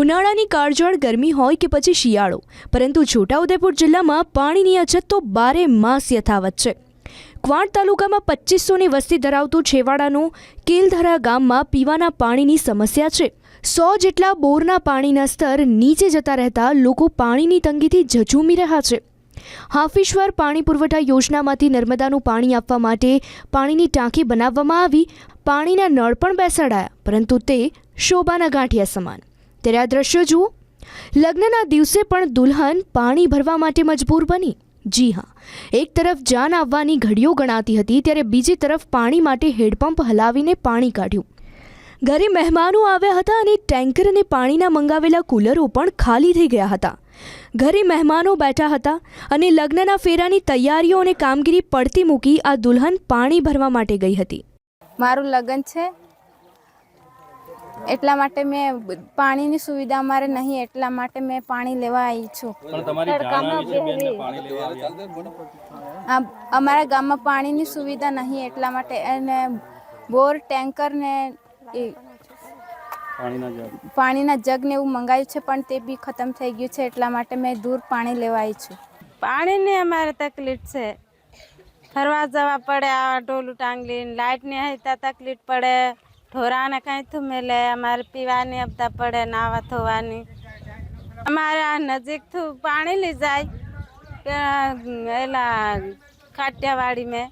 ઉનાળાની કાળઝાળ ગરમી હોય કે પછી શિયાળો. પરંતુ છોટાઉદેપુર જિલ્લામાં પાણીની અછત તો બારે માસ યથાવત છે. ક્વાંટ તાલુકામાં પચીસોની વસ્તી ધરાવતું છેવાડાનું કેલધરા ગામમાં પીવાના પાણીની સમસ્યા છે. સો જેટલા બોરના પાણીના સ્તર નીચે જતા રહેતા લોકો પાણીની તંગીથી ઝઝૂમી રહ્યા છે. હાફેશ્વર પાણી પુરવઠા યોજનામાંથી નર્મદાનું પાણી આપવા માટે પાણીની ટાંકી બનાવવામાં આવી, પાણીના નળ પણ બેસાડાયા, પરંતુ તે શોભાના ગાંઠિયા સમાન. ત્યારે આ દ્રશ્યો જુઓ. લગ્નના દિવસે પણ દુલ્હન પાણી ભરવા માટે મજબૂર બની. જી હા, એક તરફ જાન આવવાની ઘડીઓ ગણાતી હતી ત્યારે બીજી તરફ પાણી માટે હેડપંપ હલાવીને પાણી કાઢ્યું. ઘરે મહેમાનો આવ્યા હતા અને ટેન્કર અને પાણીના મંગાવેલા કુલરો પણ ખાલી થઈ ગયા હતા. ઘરે મહેમાનો બેઠા હતા અને લગ્નના ફેરાની તૈયારીઓ અને કામગીરી પડતી મૂકી આ દુલ્હન પાણી ભરવા માટે ગઈ હતી. મારું લગ્ન છે. એટલા માટે મેં પાણીની સુવિધા અમારે નહીં એટલા માટે મેં પાણી લેવા આવી છું અમારા ગામમાં પાણીની સુવિધા નહીં એટલા માટે અને બોર ટેન્કર ને એ પાણીના જગ. ને એવું મંગાવ્યું છે પણ તે બી ખતમ થઈ ગયું છે એટલા માટે મેં દૂર પાણી લેવા આવી છું. પાણીની અમારે તકલીફ છે. ફરવા જવા પડે આ ઢોલું ટાંગલીને લાઇટની હોય ત્યાં તકલીફ પડે. ઢોરાને કાંઈ મેલે અમારે પીવાની આપતા પડે, નાવા ધોવાની. અમારે આ નજીકથી પાણી લઈ જાય. એલા, ખાટિયાવાડી મેં.